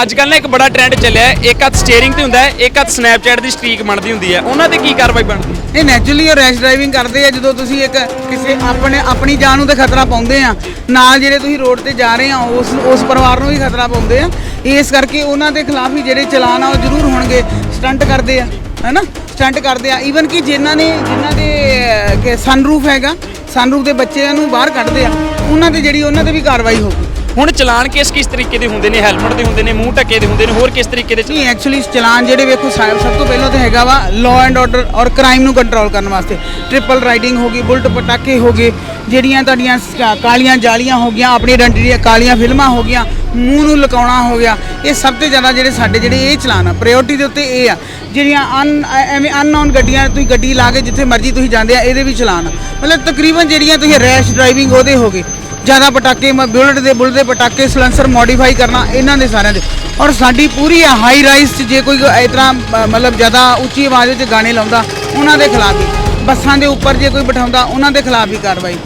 ਅੱਜ ਕੱਲ੍ਹ ਨਾ ਇੱਕ ਬੜਾ ਟ੍ਰੈਂਡ ਚੱਲਿਆ ਇੱਕ ਹੱਥ ਸਟੀਅਰਿੰਗ ਤੇ ਹੁੰਦਾ ਹੈ, ਇੱਕ ਹੱਥ ਸਨੈਪਚੈਟ ਦੀ ਸਟ੍ਰੀਕ ਬਣਦੀ ਹੁੰਦੀ ਹੈ। ਉਹਨਾਂ ਤੇ ਕੀ ਕਾਰਵਾਈ ਬਣਦੀ ਇਹ ਨੈਚੁਰਲੀ ਉਹ ਰੈਸ਼ ਡਰਾਈਵਿੰਗ ਕਰਦੇ ਆ, ਜਦੋਂ ਤੁਸੀਂ ਇੱਕ ਕਿਸੇ ਆਪਣੇ ਆਪਣੀ ਜਾਨ ਨੂੰ ਤੇ ਖਤਰਾ ਪਾਉਂਦੇ ਆ। ਨਾਲ ਜਿਹੜੇ ਤੁਸੀਂ ਰੋਡ ਤੇ ਜਾ ਰਹੇ ਆ, ਉਸ ਉਸ ਪਰਿਵਾਰ ਨੂੰ ਵੀ ਖਤਰਾ ਪਾਉਂਦੇ ਆ। ਇਸ ਕਰਕੇ ਉਹਨਾਂ ਦੇ ਖਿਲਾਫ ਹੀ ਜਿਹੜੇ ਚਲਾਨ ਆ, ਉਹ ਜ਼ਰੂਰ ਹੋਣਗੇ। ਸਟੰਟ ਕਰਦੇ ਆ, ਹੈਨਾ? ਸਟੰਟ ਕਰਦੇ ਆ। ਈਵਨ ਕਿ ਜਿਨ੍ਹਾਂ ਨੇ ਜਿਨ੍ਹਾਂ ਦੇ ਸਨਰੂਫ ਹੈਗਾ ਸਨਰੂਫ ਦੇ ਬੱਚਿਆਂ ਨੂੰ ਬਾਹਰ ਕੱਢਦੇ ਆ, ਉਹਨਾਂ ਤੇ ਜਿਹੜੀ ਉਹਨਾਂ ਤੇ ਵੀ ਕਾਰਵਾਈ ਹੋਊਗੀ। ਹੁਣ ਚਲਾਨ ਕਿਸ ਕਿਸ ਤਰੀਕੇ ਦੇ ਹੁੰਦੇ ਨੇ? ਹੈਲਮਟ ਦੇ ਹੁੰਦੇ ਨੇ, ਮੂੰਹ ਢੱਕੇ ਦੇ ਹੁੰਦੇ ਨੇ? ਹੋਰ ਕਿਸ ਤਰੀਕੇ ਦੇ ਨਹੀਂ ਐਕਚੁਅਲੀ ਚਲਾਨ ਜਿਹੜੇ ਵੇਖੋ ਸਾਹਿਬ ਸਭ ਤੋਂ ਪਹਿਲਾਂ ਤਾਂ ਹੈਗਾ ਵਾ ਲਾਅ ਐਂਡ ਆਰਡਰ ਔਰ ਕ੍ਰਾਈਮ ਨੂੰ ਕੰਟਰੋਲ ਕਰਨ ਵਾਸਤੇ। ਟ੍ਰਿਪਲ ਰਾਈਡਿੰਗ ਹੋ ਗਈ, ਬੁਲਟ ਪਟਾਕੇ ਹੋ ਗਏ, ਜਿਹੜੀਆਂ ਤੁਹਾਡੀਆਂ ਸ- ਕਾਲੀਆਂ ਜਾਲੀਆਂ ਹੋ ਗਈਆਂ, ਆਪਣੀ ਆਇਡੈਂਟੀ ਕਾਲੀਆਂ ਫਿਲਮਾਂ ਹੋ ਗਈਆਂ, ਮੂੰਹ ਨੂੰ ਲੁਕਾਉਣਾ ਹੋ ਗਿਆ। ਇਹ ਸਭ ਤੋਂ ਜ਼ਿਆਦਾ ਜਿਹੜੇ ਸਾਡੇ ਜਿਹੜੇ ਇਹ ਚਲਾਨ ਆ ਪ੍ਰਾਇੋਰਟੀ ਦੇ ਉੱਤੇ ਇਹ ਆ। ਜਿਹੜੀਆਂ ਅਨ ਐਵੇਂ ਅਨਨੋਨ ਗੱਡੀਆਂ ਤੁਸੀਂ ਗੱਡੀ ਲਾ ਕੇ ਜਿੱਥੇ ਮਰਜ਼ੀ ਤੁਸੀਂ ਜਾਂਦੇ ਆ, ਇਹਦੇ ਵੀ ਚਲਾਨ ਆ। ਮਤਲਬ ਤਕਰੀਬਨ ਜਿਹੜੀਆਂ ਤੁਸੀਂ ਰੈਸ਼ ਡਰਾਈਵਿੰਗ ਉਹਦੇ ਹੋ ਗਏ। ਜ਼ਿਆਦਾ ਪਟਾਕੇ, ਮ- ਬੁਲਟ ਦੇ ਬੁਲਟ ਦੇ ਪਟਾਕੇ, ਸਲੈਂਸਰ ਮੋਡੀਫਾਈ ਕਰਨਾ, ਇਹਨਾਂ ਦੇ ਸਾਰਿਆਂ ਦੇ। ਔਰ ਸਾਡੀ ਪੂਰੀ ਹਾਈ ਰਾਈਜ਼ 'ਚ ਜੇ ਕੋਈ ਇਸ ਤਰ੍ਹਾਂ ਮਤਲਬ ਜ਼ਿਆਦਾ ਉੱਚੀ ਆਵਾਜ਼ ਵਿੱਚ ਗਾਣੇ ਲਾਉਂਦਾ, ਉਹਨਾਂ ਦੇ ਖਿਲਾਫ ਵੀ। ਬੱਸਾਂ ਦੇ ਉੱਪਰ ਜੇ ਕੋਈ ਬਿਠਾਉਂਦਾ, ਉਹਨਾਂ ਦੇ ਖਿਲਾਫ ਵੀ ਕਾਰਵਾਈ।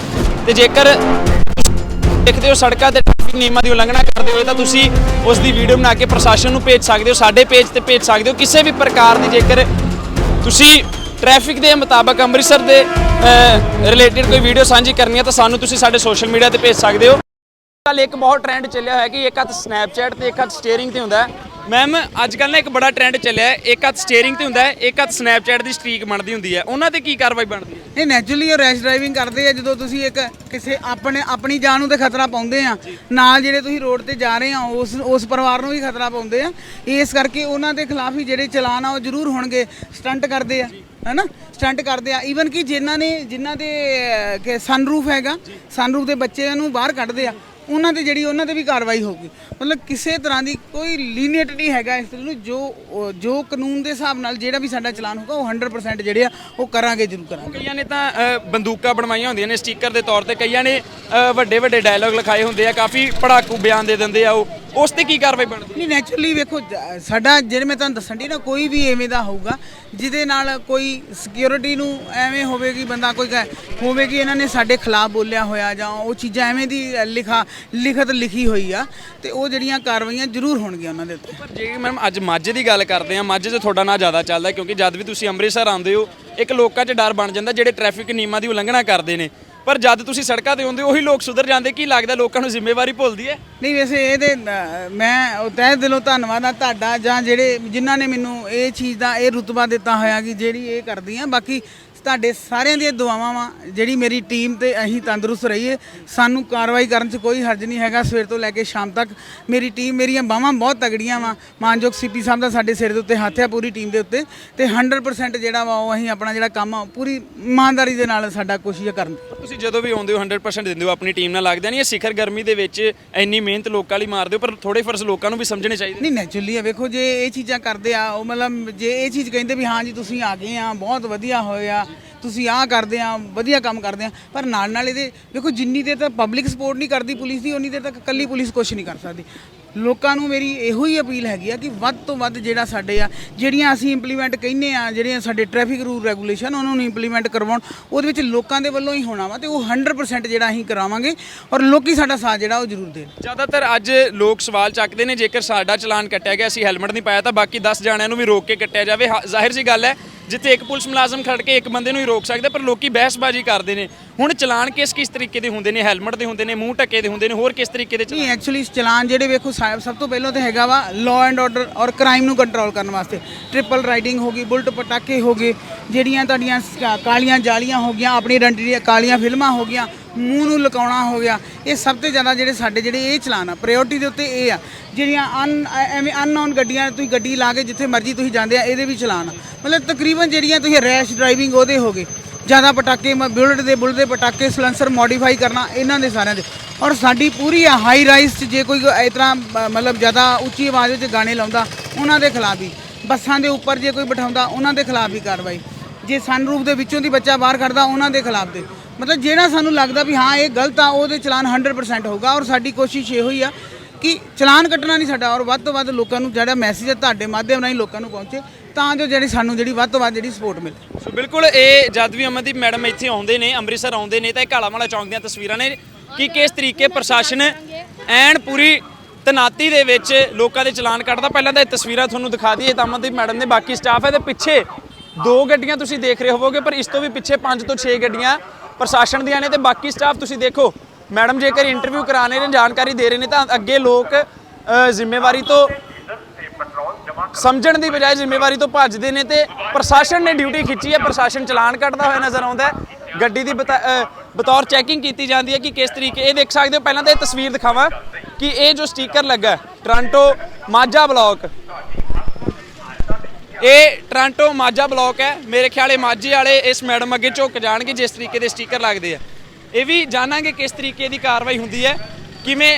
ਤੇ ਜੇਕਰ ਦੇਖਦੇ ਹੋ ਸੜਕਾਂ ਤੇ ਟ੍ਰੈਫਿਕ ਨਿਯਮਾਂ ਦੀ ਉਲੰਘਣਾ ਕਰਦੇ ਹੋਏ, ਤਾਂ ਤੁਸੀਂ ਉਸ ਦੀ ਵੀਡੀਓ ਬਣਾ ਕੇ ਪ੍ਰਸ਼ਾਸਨ ਨੂੰ ਭੇਜ ਸਕਦੇ ਹੋ, ਸਾਡੇ ਪੇਜ ਤੇ ਭੇਜ ਸਕਦੇ ਹੋ। ਕਿਸੇ ਵੀ ਪ੍ਰਕਾਰ ਦੀ ਜੇਕਰ ਤੁਸੀਂ ਟ੍ਰੈਫਿਕ ਦੇ ਮੁਤਾਬਕ ਅੰਮ੍ਰਿਤਸਰ ਦੇ ਰਿਲੇਟਡ ਕੋਈ ਵੀਡੀਓ ਸਾਂਝੀ ਕਰਨੀ ਹੈ ਤਾਂ ਸਾਨੂੰ ਤੁਸੀਂ ਸਾਡੇ ਸੋਸ਼ਲ ਮੀਡੀਆ ਤੇ ਭੇਜ ਸਕਦੇ ਹੋ। ਕੱਲ ਇੱਕ ਬਹੁਤ ਟ੍ਰੈਂਡ ਚੱਲਿਆ ਹੋਇਆ ਕਿ ਇੱਕ ਹੱਥ ਸਨੈਪਚੈਟ ਤੇ ਇੱਕ ਹੱਥ ਸਟੀਅਰਿੰਗ ਤੇ ਹੁੰਦਾ ਹੈ। ਮੈਮ ਅੱਜ ਕੱਲ੍ਹ ਨਾ ਇੱਕ ਬੜਾ ਟ੍ਰੈਂਡ ਚੱਲਿਆ ਹੈ ਇੱਕ ਹੱਥ ਸਟੀਅਰਿੰਗ ਤੇ ਹੁੰਦਾ ਹੈ ਇੱਕ ਹੱਥ ਸਨੈਪਚੈਟ ਦੀ ਸਟ੍ਰੀਕ ਬਣਦੀ ਹੁੰਦੀ ਹੈ। ਉਹਨਾਂ ਤੇ ਕੀ ਕਾਰਵਾਈ ਬਣਦੀ ਹੈ? ਇਹ ਨੈਚੁਰਲੀ ਉਹ ਰੈਸ਼ ਡਰਾਈਵਿੰਗ ਕਰਦੇ ਆ ਜਦੋਂ ਤੁਸੀਂ ਇੱਕ ਕਿਸੇ ਆਪਣੇ ਆਪਣੀ ਜਾਨ ਨੂੰ ਤੇ ਖਤਰਾ ਪਾਉਂਦੇ ਆ। ਨਾਲ ਜਿਹੜੇ ਤੁਸੀਂ ਰੋਡ ਤੇ ਜਾ ਰਹੇ ਆ ਉਸ ਉਸ ਪਰਿਵਾਰ ਨੂੰ ਵੀ ਖਤਰਾ ਪਾਉਂਦੇ ਆ। ਇਸ ਕਰਕੇ ਉਹਨਾਂ ਦੇ ਖਿਲਾਫ ਹੀ ਜਿਹੜੇ ਚਲਾਨ ਆ ਉਹ ਜ਼ਰੂਰ ਹੋਣਗੇ। ਸਟੰਟ ਕਰਦੇ ਆ। ਹੈਨਾ? ਸਟੰਟ ਕਰਦੇ ਆ। ਈਵਨ ਕਿ ਜਿਨ੍ਹਾਂ ਨੇ ਜਿਨ੍ਹਾਂ ਦੇ ਸਨਰੂਫ ਹੈਗਾ ਸਨਰੂਫ ਦੇ ਬੱਚਿਆਂ ਨੂੰ ਬਾਹਰ ਕੱਢਦੇ ਆ, ਉਹਨਾਂ ਤੇ ਜਿਹੜੀ ਉਹਨਾਂ ਤੇ ਵੀ ਕਾਰਵਾਈ ਹੋਊਗੀ। ਮਤਲਬ ਕਿਸੇ ਤਰ੍ਹਾਂ ਦੀ ਕੋਈ ਲੀਨੀਅਟ ਨਹੀਂ ਹੈਗਾ ਇਸ ਨੂੰ। ਜੋ ਜੋ ਕਾਨੂੰਨ ਦੇ ਹਿਸਾਬ ਨਾਲ ਜਿਹੜਾ ਵੀ ਸਾਡਾ ਚਲਾਨ ਹੋਊਗਾ, ਉਹ 100% ਜਿਹੜੇ ਆ, ਉਹ ਕਰਾਂਗੇ, ਜ਼ਰੂਰ ਕਰਾਂਗੇ। ਕਈਆਂ ਨੇ ਤਾਂ ਬੰਦੂਕਾਂ ਬਣਵਾਈਆਂ ਹੁੰਦੀਆਂ ਨੇ ਸਟicker ਦੇ ਤੌਰ ਤੇ। ਕਈਆਂ ਨੇ ਵੱਡੇ ਵੱਡੇ ਡਾਇਲੌਗ ਲਿਖਾਏ ਹੁੰਦੇ ਆ। ਕਾਫੀ ਪੜਾਕੂ ਬਿਆਨ ਦੇ ਦਿੰਦੇ ਆ ਉਹ। ਉਸ ਤੇ ਕੀ ਕਾਰਵਾਈ ਬਣਦੀ? ਨਹੀਂ ਨੈਚੁਰਲੀ ਵੇਖੋ ਜ- ਸਾਡਾ ਜਿਹੜੇ ਮੈਂ ਤੁਹਾਨੂੰ ਦੱਸਣ ਦੀ ਨਾ ਕੋਈ ਵੀ ਐਵੇਂ ਦਾ ਹੋਊਗਾ ਜਿਹਦੇ ਨਾਲ ਕੋਈ ਸਿਕਿਉਰਿਟੀ ਨੂੰ ਐਵੇਂ ਹੋਵੇਗੀ ਬੰਦਾ ਕੋਈ ਕਹੇ- ਹੋਵੇਗੀ ਇਹਨਾਂ ਨੇ ਸਾਡੇ ਖਿਲਾਫ ਬੋਲਿਆ ਹੋਇਆ ਜਾਂ ਉਹ ਚੀਜ਼ਾਂ ਐਵੇਂ ਦੀ ਲਿਖਾ ਲਿਖਤ ਲਿਖੀ ਹੋਈ ਆ ਤੇ ਉਹ ਜਿਹੜੀਆਂ ਕਾਰਵਾਈਆਂ ਜ਼ਰੂਰ ਹੋਣਗੀਆਂ ਉਹਨਾਂ ਦੇ ਉੱਤੇ। ਪਰ ਜੇ ਮੈਮ ਅੱਜ ਮਾਝੇ ਦੀ ਗੱਲ ਕਰਦੇ ਆ ਮਾਝੇ 'ਚ ਤੁਹਾਡਾ ਨਾਂ ਜ਼ਿਆਦਾ ਚੱਲਦਾ ਕਿਉਂਕਿ ਜਦ ਵੀ ਤੁਸੀਂ ਅੰਮ੍ਰਿਤਸਰ ਆਉਂਦੇ ਹੋ ਇੱਕ ਲੋਕਾਂ 'ਚ ਡਰ ਬਣ ਜਾਂਦਾ ਜਿਹੜੇ ਟ੍ਰੈਫਿਕ ਨਿਯਮਾਂ ਦੀ ਉਲੰਘਣਾ ਕਰਦੇ ਨੇ। ਪਰ ਜਦ ਤੁਸੀਂ ਸੜਕਾਂ ਤੇ ਆਉਂਦੇ ਹੋ ਉਹੀ ਲੋਕ ਸੁਧਰ ਜਾਂਦੇ ਕੀ ਲੱਗਦਾ ਲੋਕਾਂ ਨੂੰ ਜ਼ਿੰਮੇਵਾਰੀ ਭੁੱਲਦੀ ਹੈ? ਨਹੀਂ ਵੈਸੇ ਇਹਦੇ ਅ, ਮੈਂ ਉਹ ਤਹਿ ਦਿਲੋਂ ਧੰਨਵਾਦ ਆ ਤੁਹਾਡਾ ਜਾਂ ਜਿਹੜੇ ਜਿਨ੍ਹਾਂ ਨੇ ਮੈਨੂੰ ਇਹ ਚੀਜ਼ ਦਾ ਇਹ ਰੁਤਬਾ ਦਿੱਤਾ ਹੋਇਆ ਕਿ ਜਿਹੜੀ ਇਹ ਕਰਦੀ ਆ ਬਾਕੀ ਤੁਹਾਡੇ ਸਾਰਿਆਂ ਦੀਆਂ ਦੁਆਵਾਂ ਵਾ ਜਿਹੜੀ ਮੇਰੀ ਟੀਮ ਤੇ ਅਸੀਂ ਤੰਦਰੁਸਤ ਰਹੀਏ। ਸਾਨੂੰ ਕਾਰਵਾਈ ਕਰਨ 'ਚ ਕੋਈ ਹਰਜ ਨਹੀਂ ਹੈਗਾ। ਸਵੇਰ ਤੋਂ ਲੈ ਕੇ ਸ਼ਾਮ ਤੱਕ ਮੇਰੀ ਟੀਮ ਮੇਰੀਆਂ ਬਾਹਾਂ ਬਹੁਤ ਤਗੜੀਆਂ ਵਾ। ਮਾਨਯੋਗ ਸੀਪੀ ਸਾਹਿਬ ਦਾ ਸਾਡੇ ਸਿਰ ਦੇ ਉੱਤੇ ਹੱਥ ਆ ਪੂਰੀ ਟੀਮ ਦੇ ਉੱਤੇ। ਤੇ 100% ਜਿਹੜਾ ਵਾ ਉਹ ਅਸੀਂ ਆਪਣਾ ਜਿਹੜਾ ਕੰਮ ਆ ਪੂਰੀ ਇਮਾਨਦਾਰੀ ਦੇ ਨਾਲ ਸਾਡਾ ਕੋਸ਼ਿਸ਼ ਕਰਨ ਤੁਸੀਂ ਜਦੋਂ ਵੀ ਆਉਂਦੇ ਹੋ 100% ਦਿੰਦੇ ਹੋ ਆਪਣੀ ਟੀਮ ਨਾਲ ਲੱਗਦਾ ਨਹੀਂ? ਇਹ ਸਿਖਰ ਗਰਮੀ ਦੇ ਵਿੱਚ ਇੰਨੀ ਮਿਹਨਤ ਲੋਕਾਂ ਲਈ ਮਾਰਦੇ ਹੋ ਪਰ ਥੋੜੇ ਫਰਜ਼ ਲੋਕਾਂ ਨੂੰ ਵੀ ਸਮਝਣੇ ਚਾਹੀਦੇ ਨਹੀਂ ਨੈਚੁਰਲੀ ਆ। ਵੇਖੋ ਜੇ ਇਹ ਚੀਜ਼ਾਂ ਕਰਦੇ ਆ ਉਹ ਮਤਲਬ ਜੇ ਇਹ ਚੀਜ਼ ਕਹਿੰਦੇ ਵੀ ਹਾਂ ਜੀ ਤੁਸੀਂ ਆ ਗਏ ਆ ਬਹੁਤ ਵਧੀਆ ਹੋਇਆ ਤੁਸੀਂ ਆਹ ਕਰਦੇ ਆ, ਵਧੀਆ ਕੰਮ ਕਰਦੇ ਆ, ਪਰ ਨਾਲ ਨਾਲ ਇਹਦੇ, ਵੇਖੋ ਜਿੰਨੀ ਦੇਰ ਤੱਕ ਪਬਲਿਕ ਸਪੋਰਟ ਨਹੀਂ ਕਰਦੀ ਪੁਲਿਸ ਦੀ, ਉਨੀ ਦੇਰ ਤੱਕ ਇਕੱਲੀ ਪੁਲਿਸ ਕੁਝ ਨਹੀਂ ਕਰ ਸਕਦੀ। ਲੋਕਾਂ ਨੂੰ ਮੇਰੀ ਇਹੋ ਹੀ ਅਪੀਲ ਹੈਗੀ ਆ ਕਿ ਵੱਧ ਤੋਂ ਵੱਧ ਜਿਹੜਾ ਸਾਡੇ ਆ, ਜਿਹੜੀਆਂ ਅਸੀਂ ਇੰਪਲੀਮੈਂਟ ਕਹਿੰਨੇ ਆ, ਜਿਹੜੀਆਂ ਸਾਡੇ ਟ੍ਰੈਫਿਕ ਰੂਲ ਰੈਗੂਲੇਸ਼ਨ ਉਹਨਾਂ ਨੂੰ ਇੰਪਲੀਮੈਂਟ ਕਰਵਾਉਣ, ਉਹਦੇ ਵਿੱਚ ਲੋਕਾਂ ਦੇ ਵੱਲੋਂ ਹੀ ਹੋਣਾ ਵਾ ਤੇ ਉਹ 100% ਜਿਹੜਾ ਅਸੀਂ ਕਰਾਵਾਂਗੇ ਔਰ ਲੋਕੀ ਸਾਡਾ ਸਾਥ ਜਿਹੜਾ ਉਹ ਜ਼ਰੂਰ ਦੇਣ। ਜ਼ਿਆਦਾਤਰ ਅੱਜ ਲੋਕ ਸਵਾਲ ਚੱਕਦੇ ਨੇ, ਜੇਕਰ ਸਾਡਾ ਚਲਾਨ ਕੱਟਿਆ ਗਿਆ, ਅਸੀਂ ਹੈਲਮਟ ਨਹੀਂ ਪਾਇਆ, ਤਾਂ ਬਾਕੀ 10 ਜਾਣਿਆਂ ਨੂੰ ਵੀ ਰੋਕ ਕੇ ਕੱਟਿਆ ਜਾਵੇ। ਜ਼ਾਹਿਰ ਜੀ ਗੱਲ ਹੈ ਜਿੱਥੇ ਇੱਕ ਪੁਲਿਸ ਮੁਲਾਜ਼ਮ ਖੜ ਕੇ ਇੱਕ ਬੰਦੇ ਨੂੰ ਹੀ ਰੋਕ ਸਕਦਾ ਪਰ ਲੋਕੀ ਬਹਿਸਬਾਜ਼ੀ ਕਰਦੇ ਨੇ। ਹੁਣ ਚਲਾਨ ਕਿਸ ਕਿਸ ਤਰੀਕੇ ਦੇ ਹੁੰਦੇ ਨੇ? ਹੈਲਮਟ ਦੇ ਹੁੰਦੇ ਨੇ ਮੂੰਹ ਢੱਕੇ ਦੇ ਹੁੰਦੇ ਨੇ ਹੋਰ ਕਿਸ ਤਰੀਕੇ ਦੇ ਚਲਾਨ? ਨਹੀਂ ਐਕਚੁਅਲੀ ਚਲਾਨ ਜਿਹੜੇ ਵੇਖੋ ਸਾਹਿਬ ਸਭ ਤੋਂ ਪਹਿਲਾਂ ਤਾਂ ਹੈਗਾ ਵਾ ਲਾਅ ਐਂਡ ਆਰਡਰ ਔਰ ਕ੍ਰਾਈਮ ਨੂੰ ਕੰਟਰੋਲ ਕਰਨ ਵਾਸਤੇ। ਟ੍ਰਿਪਲ ਰਾਈਡਿੰਗ ਹੋ ਗਈ ਬੁਲਟ ਪਟਾਕੇ ਹੋ ਗਏ ਜਿਹੜੀਆਂ ਤੁਹਾਡੀਆਂ ਕਾਲੀਆਂ ਜਾਲੀਆਂ ਹੋ ਗਈਆਂ ਆਪਣੀ ਆਇਡੈਂਟੀ ਕਾਲੀਆਂ ਫਿਲਮਾਂ ਹੋ ਗਈਆਂ ਮੂੰਹ ਨੂੰ ਲਕਾਉਣਾ ਹੋ ਗਿਆ। ਇਹ ਸਭ ਤੋਂ ਜ਼ਿਆਦਾ ਜਿਹੜੇ ਸਾਡੇ ਜਿਹੜੇ ਇਹ ਚਲਾਨ ਆ ਪ੍ਰਾਇੋਰਟੀ ਦੇ ਉੱਤੇ ਇਹ ਆ। ਜਿਹੜੀਆਂ ਅਨ ਐਵੇਂ ਅਨਨੋਨ ਗੱਡੀਆਂ ਤੁਸੀਂ ਗੱਡੀ ਲਾ ਕੇ ਜਿੱਥੇ ਮਰਜ਼ੀ ਤੁਸੀਂ ਜਾਂਦੇ ਆ ਇਹਦੇ ਵੀ ਚਲਾਨ ਆ। ਮਤਲਬ ਤਕਰੀਬਨ ਜਿਹੜੀਆਂ ਤੁਸੀਂ ਰੈਸ਼ ਡਰਾਈਵਿੰਗ ਉਹਦੇ ਹੋ ਗਏ। ਜ਼ਿਆਦਾ ਪਟਾਕੇ ਮ- ਬੁਲਟ ਦੇ ਬੁਲਟ ਦੇ ਪਟਾਕੇ ਸਲੈਂਸਰ ਮੋਡੀਫਾਈ ਕਰਨਾ ਇਹਨਾਂ ਦੇ ਸਾਰਿਆਂ ਦੇ। ਔਰ ਸਾਡੀ ਪੂਰੀ ਹਾਈ ਰਾਈਜ਼ 'ਚ ਜੇ ਕੋਈ ਇਸ ਤਰ੍ਹਾਂ ਅ, ਮਤਲਬ ਜ਼ਿਆਦਾ ਉੱਚੀ ਆਵਾਜ਼ ਵਿੱਚ ਗਾਣੇ ਲਾਉਂਦਾ ਉਹਨਾਂ ਦੇ ਖਿਲਾਫ ਹੀ ਬੱਸਾਂ ਦੇ ਉੱਪਰ ਜੇ ਕੋਈ ਬਿਠਾਉਂਦਾ ਉਹਨਾਂ ਦੇ ਖਿਲਾਫ ਵੀ ਕਾਰਵਾਈ। ਜੇ ਸਨਰੂਫ ਦੇ ਵਿੱਚੋਂ ਦੀ ਬੱਚਾ ਬਾਹਰ ਕੱਢਦਾ ਉਹਨਾਂ ਦੇ ਖਿਲਾਫ ਦੇ। ਮਤਲਬ ਜਿਹੜਾ ਸਾਨੂੰ ਲੱਗਦਾ ਵੀ ਹਾਂ, ਇਹ ਗਲਤ ਆ, ਉਹਦੇ ਚਲਾਨ 100% ਹੋਊਗਾ ਔਰ ਸਾਡੀ ਕੋਸ਼ਿਸ਼ ਇਹੋ ਹੀ ਆ ਕਿ ਚਲਾਨ ਕੱਟਣਾ ਨਹੀਂ ਸਾਡਾ ਔਰ ਵੱਧ ਤੋਂ ਵੱਧ ਲੋਕਾਂ ਨੂੰ ਜਿਹੜਾ ਮੈਸੇਜ ਹੈ ਤੁਹਾਡੇ ਮਾਧਿਅਮ ਰਾਹੀਂ ਲੋਕਾਂ ਨੂੰ ਪਹੁੰਚੇ, ਤਾਂ ਜੋ ਜਿਹੜੀ ਸਾਨੂੰ ਜਿਹੜੀ ਵੱਧ ਤੋਂ ਵੱਧ ਜਿਹੜੀ ਸਪੋਰਟ ਮਿਲੇ। ਸੋ ਬਿਲਕੁਲ ਇਹ ਜਦ ਵੀ ਅਮਨਦੀਪ ਮੈਡਮ ਇੱਥੇ ਆਉਂਦੇ ਨੇ, ਅੰਮ੍ਰਿਤਸਰ ਆਉਂਦੇ ਨੇ, ਤਾਂ ਇਹ ਕਾਲਾਵਾਲਾ ਚੌਂਕ ਦੀਆਂ ਤਸਵੀਰਾਂ ਨੇ ਕਿ ਕਿਸ ਤਰੀਕੇ ਪ੍ਰਸ਼ਾਸਨ ਐਨ ਪੂਰੀ ਤਨਾਤੀ ਦੇ ਵਿੱਚ ਲੋਕਾਂ ਦੇ ਚਲਾਨ ਕੱਟਦਾ। ਪਹਿਲਾਂ ਤਾਂ ਇਹ ਤਸਵੀਰਾਂ ਤੁਹਾਨੂੰ ਦਿਖਾ ਦਈਏ ਤਾਂ ਅਮਨਦੀਪ ਮੈਡਮ ਨੇ, ਬਾਕੀ ਸਟਾਫ ਹੈ ਤੇ ਪਿੱਛੇ ਦੋ ਗੱਡੀਆਂ ਤੁਸੀਂ ਦੇਖ ਰਹੇ ਹੋਵੋਗੇ, ਪਰ ਇਸ ਤੋਂ ਵੀ ਪਿੱਛੇ 5 ਤੋਂ 6 ਗੱਡੀਆਂ ਪ੍ਰਸ਼ਾਸਨ ਦੀਆਂ ਨੇ ਤੇ ਬਾਕੀ ਸਟਾਫ ਤੁਸੀਂ ਦੇਖੋ ਮੈਡਮ ਜੇਕਰ ਇੰਟਰਵਿਊ ਕਰਾਣੇ ਨੇ ਜਾਣਕਾਰੀ ਦੇ ਰਹੇ ਨੇ ਤਾਂ ਅੱਗੇ ਲੋਕ ਜ਼ਿੰਮੇਵਾਰੀ ਤੋਂ ਸਮਝਣ ਦੀ ਬਜਾਏ ਜ਼ਿੰਮੇਵਾਰੀ ਤੋਂ ਭੱਜਦੇ ਨੇ ਤੇ ਪ੍ਰਸ਼ਾਸਨ ਨੇ ਡਿਊਟੀ ਖਿੱਚੀ ਹੈ ਪ੍ਰਸ਼ਾਸਨ ਚਲਾਨ ਕੱਟਦਾ ਹੋਇਆ ਨਜ਼ਰ ਆਉਂਦਾ ਹੈ। ਗੱਡੀ ਦੀ ਬਤਾ- ਬਤੌਰ ਚੈਕਿੰਗ ਕੀਤੀ ਜਾਂਦੀ ਹੈ ਕਿ ਕਿਸ ਤਰੀਕੇ ਇਹ ਦੇਖ ਸਕਦੇ ਹੋ ਪਹਿਲਾਂ ਤਾਂ ਇਹ ਤਸਵੀਰ ਦਿਖਾਵਾਂ ਕਿ ਇਹ ਜੋ ਸਟicker ਲੱਗਾ ਹੈ, ਟੋਰਾਂਟੋ ਮਾਝਾ ਬਲਾਕ ਇਹ ਟੋਰਾਂਟੋ ਮਾਝਾ ਬਲਾਕ ਹੈ। ਮੇਰੇ ਖਿਆਲੇ ਮਾਝੇ ਵਾਲੇ ਇਸ ਮੈਡਮ ਅੱਗੇ ਝੁੱਕ ਜਾਣਗੇ ਜਿਸ ਤਰੀਕੇ ਦੇ ਸਟicker ਲੱਗਦੇ ਆ। ਇਹ ਵੀ ਜਾਣਾਂਗੇ ਕਿਸ ਤਰੀਕੇ ਦੀ ਕਾਰਵਾਈ ਹੁੰਦੀ ਹੈ। ਕਿਵੇਂ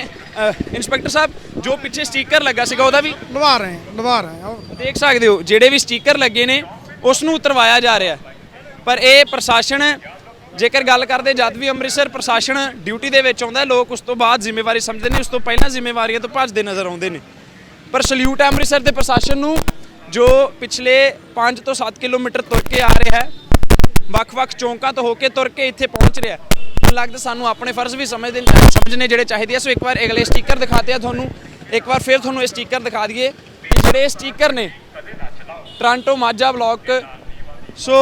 ਇੰਸਪੈਕਟਰ ਸਾਹਿਬ ਜੋ ਪਿੱਛੇ ਸਟicker ਲੱਗਾ ਸੀਗਾ ਉਹਦਾ ਵੀ ਲਵਾ ਰਹੇ ਹਾਂ ਲਵਾ ਰਹੇ ਹਾਂ ਦੇਖ ਸਕਦੇ ਹੋ ਜਿਹੜੇ ਵੀ ਸਟicker ਲੱਗੇ ਨੇ ਉਸ ਨੂੰ ਉਤਰਵਾਇਆ ਜਾ ਰਿਹਾ। ਪਰ ਇਹ ਪ੍ਰਸ਼ਾਸਨ ਜੇਕਰ ਗੱਲ ਕਰਦੇ ਜਦ ਵੀ ਅੰਮ੍ਰਿਤਸਰ ਪ੍ਰਸ਼ਾਸਨ ਡਿਊਟੀ ਦੇ ਵਿੱਚ ਆਉਂਦਾ ਲੋਕ ਉਸ ਤੋਂ ਬਾਅਦ ਜ਼ਿੰਮੇਵਾਰੀ ਸਮਝਦੇ ਨੇ ਉਸ ਤੋਂ ਪਹਿਲਾਂ ਜ਼ਿੰਮੇਵਾਰੀਆਂ ਤੋਂ ਭੱਜਦੇ ਨਜ਼ਰ ਆਉਂਦੇ ਨੇ। ਪਰ ਸਲੂਟ ਅੰਮ੍ਰਿਤਸਰ ਦੇ ਪ੍ਰਸ਼ਾਸਨ ਨੂੰ ਜੋ ਪਿਛਲੇ 5 ਤੋਂ 7 ਕਿਲੋਮੀਟਰ ਤੁਰ ਕੇ ਆ ਰਿਹਾ ਹੈ, ਵੱਖ-ਵੱਖ ਚੌਂਕਾਂ ਤੋਂ ਹੋ ਕੇ ਤੁਰ ਕੇ ਇੱਥੇ ਪਹੁੰਚ ਰਿਹਾ ਹੈ। ਮੈਨੂੰ ਲੱਗਦਾ ਸਾਨੂੰ ਆਪਣੇ ਫਰਜ਼ ਵੀ ਸਮਝਦੇ ਨੇ ਸਮਝਣੇ ਜਿਹੜੇ ਚਾਹੀਦੇ ਆ। ਸੋ ਇੱਕ ਵਾਰ ਅਗਲੇ ਸਟicker ਦਿਖਾਤੇ ਆ ਤੁਹਾਨੂੰ, ਇੱਕ ਵਾਰ ਫਿਰ ਤੁਹਾਨੂੰ ਇਹ ਸਟicker ਦਿਖਾ ਦਈਏ ਕਿ ਜਿਹੜੇ ਸਟicker ਨੇ ਟੋਰਾਂਟੋ ਮਾਝਾ ਬਲਾਕ। ਸੋ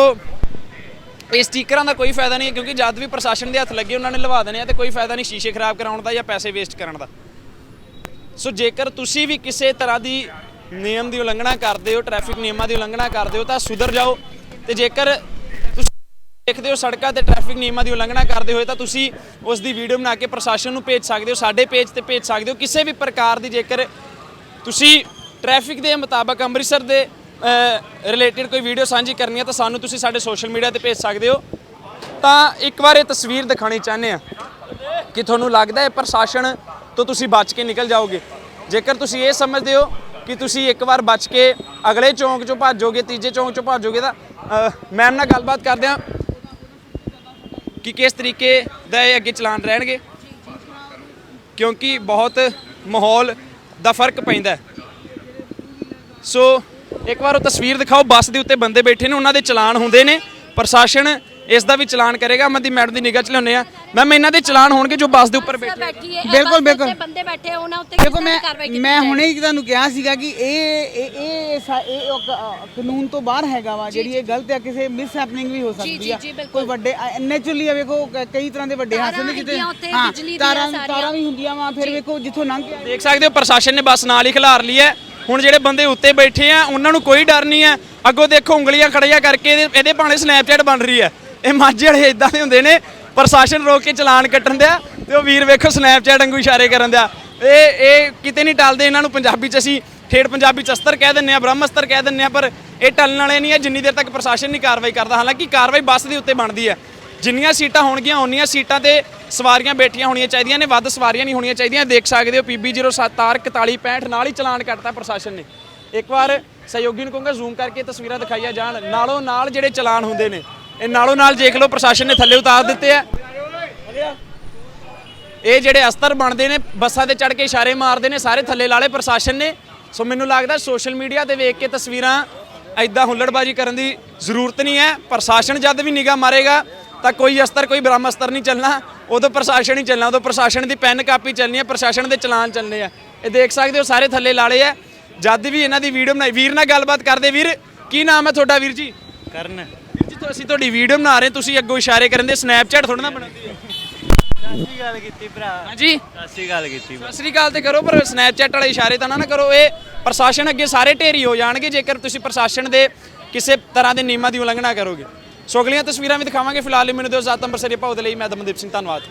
ਇਹ ਸਟickਰਾਂ ਦਾ ਕੋਈ ਫਾਇਦਾ ਨਹੀਂ ਹੈ, ਕਿਉਂਕਿ ਜਦ ਵੀ ਪ੍ਰਸ਼ਾਸਨ ਦੇ ਹੱਥ ਲੱਗੇ ਉਹਨਾਂ ਨੇ ਲਵਾ ਦੇਣੇ ਆ ਤੇ ਕੋਈ ਫਾਇਦਾ ਨਹੀਂ ਸ਼ੀਸ਼ੇ ਖਰਾਬ ਕਰਾਉਣ ਦਾ ਜਾਂ ਪੈਸੇ ਵੇਸਟ ਕਰਨ ਦਾ। ਸੋ ਜੇਕਰ ਤੁਸੀਂ ਵੀ ਕਿਸੇ ਤਰ੍ਹਾਂ ਦੀ ਨਿਯਮ ਦੀ ਉਲੰਘਣਾ ਕਰਦੇ ਹੋ ਟ੍ਰੈਫਿਕ ਨਿਯਮਾਂ ਦੀ ਉਲੰਘਣਾ ਕਰਦੇ ਹੋ ਤਾਂ ਸੁਧਰ ਜਾਓ ਤੇ ਜੇਕਰ ਤੁਸੀਂ ਦੇਖਦੇ ਹੋ ਸੜਕਾਂ ਤੇ ਟ੍ਰੈਫਿਕ ਨਿਯਮਾਂ ਦੀ ਉਲੰਘਣਾ ਕਰਦੇ ਹੋਏ ਤਾਂ ਤੁਸੀਂ ਉਸ ਦੀ ਵੀਡੀਓ ਬਣਾ ਕੇ ਪ੍ਰਸ਼ਾਸਨ ਨੂੰ ਭੇਜ ਸਕਦੇ ਹੋ, ਸਾਡੇ ਪੇਜ ਤੇ ਭੇਜ ਸਕਦੇ ਹੋ, ਕਿਸੇ ਵੀ ਪ੍ਰਕਾਰ ਦੀ ਜੇਕਰ ਤੁਸੀਂ ਟ੍ਰੈਫਿਕ ਦੇ ਮੁਤਾਬਕ ਅੰਮ੍ਰਿਤਸਰ ਦੇ ਰਿਲੇਟਡ ਕੋਈ ਵੀਡੀਓ ਸਾਂਝੀ ਕਰਨੀ ਹੈ ਤਾਂ ਸਾਨੂੰ ਤੁਸੀਂ ਸਾਡੇ ਸੋਸ਼ਲ ਮੀਡੀਆ ਤੇ ਭੇਜ ਸਕਦੇ ਹੋ। ਤਾਂ ਇੱਕ ਵਾਰ ਇਹ ਤਸਵੀਰ ਦਿਖਾਣੀ ਚਾਹੁੰਦੇ ਆ ਕਿ ਤੁਹਾਨੂੰ ਲੱਗਦਾ ਹੈ ਪ੍ਰਸ਼ਾਸਨ ਤੋਂ ਤੁਸੀਂ ਬਚ ਕੇ ਨਿਕਲ ਜਾਓਗੇ। ਜੇਕਰ ਤੁਸੀਂ ਇਹ ਸਮਝਦੇ ਹੋ ਕਿ ਤੁਸੀਂ ਇੱਕ ਵਾਰ ਬਚ ਕੇ ਅਗਲੇ ਚੌਂਕ ਚੋਂ ਭੱਜੋਗੇ, ਤੀਜੇ ਚੌਂਕ ਚੋਂ ਭੱਜੋਗੇ ਤਾਂ ਮੈਮ ਨਾਲ ਗੱਲਬਾਤ ਕਰਦੇ ਹਾਂ ਕਿ ਕਿਸ ਤਰੀਕੇ ਦਾ ਇਹ ਅੱਗੇ ਚਲਾਨ ਰਹਿਣਗੇ। ਕਿਉਂਕਿ ਬਹੁਤ ਮਾਹੌਲ ਦਾ ਫ਼ਰਕ ਪੈਂਦਾ ਸੋ, ਇੱਕ ਵਾਰ ਉਹ ਤਸਵੀਰ ਦਿਖਾਓ, ਬੱਸ ਦੇ ਉੱਤੇ ਬੰਦੇ ਬੈਠੇ ਨੇ, ਉਹਨਾਂ ਦੇ ਚਲਾਨ ਹੁੰਦੇ ਨੇ, ਪ੍ਰਸ਼ਾਸਨ ਇਸ ਦਾ ਵੀ ਚਲਾਨ ਕਰੇਗਾ। ਮੈਂ ਦੀ ਮੈਡਮ ਦੀ ਨਿਗਾਹ ਚ ਲਿਆਉਂਦੇ ਆ ਮੈਮ ਇਹਨਾਂ ਦੇ ਚਲਾਨ ਹੋਣਗੇ ਜੋ ਬੱਸ ਦੇ ਉੱਪਰ ਬੈਠੇ ਬੈਠੀ ਹੈ ਬਿਲਕੁਲ, ਬਿਲਕੁਲ। ਬੰਦੇ ਬੈਠੇ ਉਹਨਾਂ ਉੱਤੇ ਦੇਖੋ ਕਿਸ ਮੈਂ ਤਰ੍ਹਾਂ ਕਾਰਵਾਈ ਕੀਤੀ ਮੈਂ? ਹੁਣੇ ਹੀ ਤੁਹਾਨੂੰ ਕਿਹਾ ਸੀਗਾ ਕਿ ਇਹ ਇਹ ਇਹ ਸਾ- ਇਹ ਉਹ ਕ- ਕਾਨੂੰਨ ਤੋਂ ਬਾਹਰ ਹੈਗਾ ਵਾ ਜਿਹੜੀ ਇਹ ਗਲਤ ਹੈ ਕਿਸੇ ਮਿਸ ਹੈਪਨਿੰਗ ਵੀ ਹੋ ਸਕਦੀ ਜੀ, ਆ। ਜੀ, ਬਿਲਕੁਲ। ਕੋਈ ਵੱਡੇ ਨੇਚਰਲੀ ਆ ਵੇਖੋ ਕ- ਕਈ ਤਰ੍ਹਾਂ ਦੇ ਵੱਡੇ ਹਾਦਸੇ ਨੇ ਤਾਰਾਂ ਹੈਗੀਆਂ ਉੱਥੇ, ਹਾਂ, ਬਿਜਲੀ ਦੀਆਂ ਤਾਰਾਂ ਸਾਰੀਆਂ। ਤਾਰਾਂ ਵੀ ਹੁੰਦੀਆਂ ਵਾ ਫਿਰ ਵੇਖੋ ਜਿੱਥੋਂ ਲੰਘ ਕੇ ਆਏ। ਦੇਖ ਸਕਦੇ ਹੋ ਪ੍ਰਸ਼ਾਸਨ ਨੇ ਬੱਸ ਨਾਲ ਹੀ ਖਿਲਾਰ ਲਈ ਹੈ। ਹੁਣ ਜਿਹੜੇ ਬੰਦੇ ਉੱਤੇ ਬੈਠੇ ਆ ਉਹਨਾਂ ਨੂੰ ਕੋਈ ਡਰ ਨਹੀਂ ਹੈ। ਅੱਗੋਂ ਦੇਖੋ ਉਂਗਲੀਆਂ ਖੜੀਆਂ ਕਰਕੇ ਇਹਦੇ ਇਹਦੇ ਭਾਣੇ ਸਨੈਪਚੈਟ ਬਣ ਰਹੀ ਹੈ। ਇਹ ਮਾਝੇ ਵਾਲੇ ਇਦਾਂ ਦੇ ਹੁੰਦੇ ਨੇ ਪ੍ਰਸ਼ਾਸਨ ਰੋਕ ਕੇ ਚਲਾਨ ਕੱਟਣ ਦਿਆ ਤੇ ਉਹ ਵੀਰ ਵੇਖੋ ਸਨੈਪਚੈਟ ਵਾਂਗੂ ਇਸ਼ਾਰੇ ਕਰਨ ਦਿਆ। ਇਹ ਇਹ ਕਿਤੇ ਨਹੀਂ ਟਲਦੇ ਇਹਨਾਂ ਨੂੰ ਪੰਜਾਬੀ ਚ ਅਸੀਂ ਠੇਠ ਪੰਜਾਬੀ ਚ ਅਸਤਰ ਕਹਿ ਦਿੰਨੇ ਆ ਬ੍ਰਹਮਸਤਰ ਕਹਿ ਦਿੰਨੇ ਆ, ਪਰ ਇਹ ਟਲਣ ਵਾਲੇ ਨਹੀਂ ਹੈ ਜਿੰਨੀ ਦੇਰ ਤੱਕ ਪ੍ਰਸ਼ਾਸਨ ਨਹੀਂ ਕਾਰਵਾਈ ਕਰਦਾ। ਹਾਲਾਂਕਿ ਕਾਰਵਾਈ ਬੱਸ ਦੇ ਉੱਤੇ ਬਣਦੀ ਹੈ। ਜਿੰਨੀਆਂ ਸੀਟਾਂ ਹੋਣਗੀਆਂ ਉਨੀਆਂ ਸੀਟਾਂ ਤੇ ਸਵਾਰੀਆਂ ਬੈਠੀਆਂ ਹੋਣੀਆਂ ਚਾਹੀਦੀਆਂ ਨੇ, ਵੱਧ ਸਵਾਰੀਆਂ ਨਹੀਂ ਹੋਣੀਆਂ ਚਾਹੀਦੀਆਂ। ਦੇਖ ਸਕਦੇ ਹੋ PB 07 ਆਰ 4165 ਨਾਲ ਹੀ ਚਲਾਨ ਕੱਟਤਾ ਪ੍ਰਸ਼ਾਸਨ ਨੇ। ਇੱਕ ਵਾਰ ਸਹਿਯੋਗੀ ਨੂੰ ਕਹੂੰਗਾ ਜ਼ੂਮ ਕਰਕੇ ਤਸਵੀਰਾਂ ਦਿਖਾਈਆਂ ਜਾਣ। ਨਾਲੋਂ ਨਾਲ ਜਿਹੜੇ ਚਲਾਨ ਹੁੰਦੇ ਨੇ ਇਹ ਨਾਲੋਂ ਨਾਲ ਦੇਖ ਲਓ ਪ੍ਰਸ਼ਾਸਨ ਨੇ ਥੱਲੇ ਉਤਾਰ ਦਿੱਤੇ ਆ। ਇਹ ਜਿਹੜੇ ਅਸਤਰ ਬਣਦੇ ਨੇ, ਬੱਸਾਂ ਤੇ ਚੜ ਕੇ ਇਸ਼ਾਰੇ ਮਾਰਦੇ ਨੇ, ਸਾਰੇ ਥੱਲੇ ਲਾਲੇ ਪ੍ਰਸ਼ਾਸਨ ਨੇ। ਸੋ ਮੈਨੂੰ ਲੱਗਦਾ ਸੋਸ਼ਲ ਮੀਡੀਆ ਤੇ ਵੇਖ ਕੇ ਤਸਵੀਰਾਂ ਐਦਾਂ ਹੁੱਲੜਬਾਜੀ ਕਰਨ ਦੀ ਜ਼ਰੂਰਤ ਨਹੀਂ ਹੈ। ਪ੍ਰਸ਼ਾਸਨ ਜਦ ਵੀ ਨਿਗਾਹ ਮਾਰੇਗਾ ਤਾਂ ਕੋਈ ਅਸਤਰ, ਕੋਈ ਬ੍ਰਹਮ ਅਸਤਰ ਨਹੀਂ ਚੱਲਣਾ। ਉਦੋਂ ਪ੍ਰਸ਼ਾਸਨ ਹੀ ਚੱਲਣਾ, ਉਦੋਂ ਪ੍ਰਸ਼ਾਸਨ ਦੀ ਪੈਨ ਕਾਪੀ ਚੱਲਣੀ ਹੈ, ਪ੍ਰਸ਼ਾਸਨ ਦੇ ਚਲਾਨ ਚੱਲਣੇ ਆ। ਇਹ ਦੇਖ ਸਕਦੇ ਹੋ, ਸਾਰੇ ਥੱਲੇ ਲਾਲੇ ਆ। ਜਦ ਵੀ ਇਹਨਾਂ ਦੀ ਵੀਡੀਓ ਬਣਾਈ, ਵੀਰ ਨਾਲ ਗੱਲਬਾਤ ਕਰਦੇ। ਵੀਰ, ਕੀ ਨਾਮ ਹੈ ਤੁਹਾਡਾ ਵੀਰ ਜੀ? ਕਰਨ। ਵੀਰ ਜੀ ਤੋਂ ਅਸੀਂ ਤੁਹਾਡੀ ਵੀਡੀਓ ਬਣਾ ਰਹੇ ਤੁਸੀਂ ਅੱਗੋਂ ਇਸ਼ਾਰੇ ਕਰਨ ਦੇ ਸਨੈਪਚੈਟ ਥੋੜਾ ਨਾ ਬਣਾਉਂਦੀ ਹੈ। ਸੱਚੀ ਗੱਲ ਕੀਤੀ ਭਰਾ। ਹਾਂਜੀ। ਸੱਚੀ ਗੱਲ ਕੀਤੀ ਸਤਿ ਸ੍ਰੀ ਅਕਾਲ ਤੇ ਕਰੋ ਪਰ ਸਨੈਪਚੈਟ ਵਾਲੇ ਇਸ਼ਾਰੇ ਤਾਂ ਨਾ ਨਾ ਕਰੋ ਇਹ ਪ੍ਰਸ਼ਾਸਨ ਅੱਗੇ ਸਾਰੇ ਢੇਰੀ ਹੋ ਜਾਣਗੇ ਜੇਕਰ ਤੁਸੀਂ ਪ੍ਰਸ਼ਾਸਨ ਦੇ ਕਿਸੇ ਤਰ੍ਹਾਂ ਦੇ ਨਿਯਮਾਂ ਦੀ ਉਲੰਘਣਾ ਕਰੋਗੇ। ਸੋ ਅਗਲੀਆਂ ਤਸਵੀਰਾਂ ਵੀ ਦਿਖਾਵਾਂਗੇ ਫਿਲਹਾਲ ਲਈ ਮੈਨੂੰ ਦਿਓ ਜ਼ਾਤ ਅੰਬਰਸਰੀ ਭਾਉ ਦੇ ਲਈ ਮੈਂ ਦਮਨਦੀਪ ਸਿੰਘ ਧੰਨਵਾਦ।